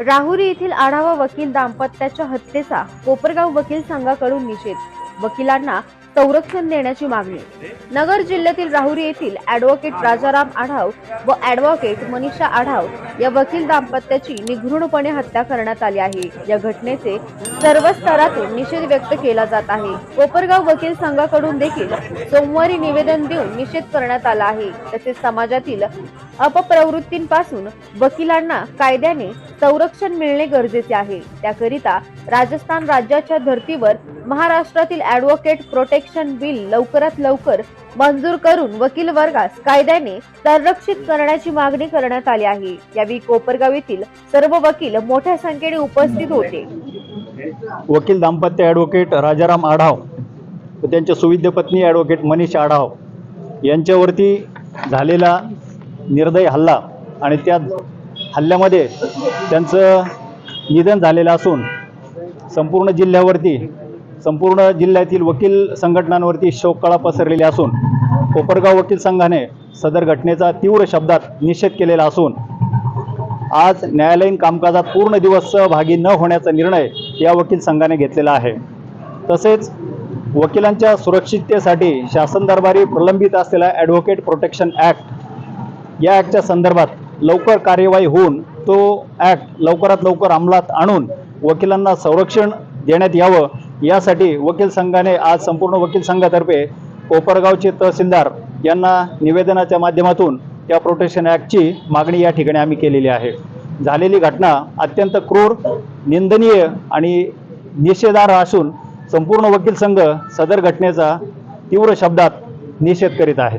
राहुरी येथील आढावा वकील दाम्पत्याच्या हत्येचा कोपरगाव वकील संघाकडून निषेध. वकिलांना संरक्षण देण्याची मागणी. नगर जिल्ह्यातील राहुरी येथील ऍडव्होकेट राजाराम आढाव व ऍडव्होकेट मनीषा आढाव या वकील दाम्पत्याची निघृणपणे हत्या करण्यात आली आहे. या घटनेचे सर्व स्तरातून निषेध व्यक्त केला जात आहे. कोपरगाव वकील संघाकडून देखील सोमवारी निवेदन देऊन निषेध करण्यात आला आहे. तसेच समाजातील अपप्रवृत्तींपासून वकिलांना कायद्याने संरक्षण मिळणे गरजेचे आहे. त्याकरिता राजस्थान राज्याच्या धर्तीवर महाराष्ट्रातील ऍडव्होकेट प्रोटेक्शन बिल लवकरात लवकर मंजूर करून वकील वर्गास कायद्याने संरक्षित करण्याची मागणी करण्यात आली आहे. यावेळी कोपरगाव येथील सर्व वकील मोठ्या संख्येने उपस्थित होते. वकील दाम्पत्य ॲडव्होकेट राजाराम आढाव व त्यांच्या सुविद्य पत्नी ॲडव्होकेट मनीष आढाव यांच्यावरती झालेला निर्दय हल्ला आणि त्या हल्ल्यामध्ये त्यांचं निधन झालेलं असून संपूर्ण जिल्ह्यावरती संपूर्ण जिल्ह्यातील वकील संघटनांवरती शोककळा पसरलेली असून कोपरगाव वकील संघाने सदर घटनेचा तीव्र शब्दात निषेध केलेला असून आज न्यायालयीन कामकाजात पूर्ण दिवस सहभागी न होण्याचा निर्णय या वकील संघाने घेतलेला आहे. तसेच वकिलांच्या सुरक्षिततेसाठी शासन दरबारी प्रलंबित असलेला ॲडव्होकेट प्रोटेक्शन ॲक्ट या ॲक्टच्या संदर्भात लवकर कार्यवाही होऊन तो ॲक्ट लवकरात लवकर अंमलात आणून वकिलांना संरक्षण देण्यात यावं यासाठी वकील संघाने आज संपूर्ण वकील संघातर्फे कोपरगावचे तहसीलदार यांना निवेदनाच्या माध्यमातून त्या प्रोटेक्शन ॲक्टची मागणी या ठिकाणी आम्ही केलेली आहे. झालेली घटना अत्यंत क्रूर निंदनीय आणि निषेधार्ह असून संपूर्ण वकील संघ सदर घटनेचा तीव्र शब्दात निषेध करीत आहे.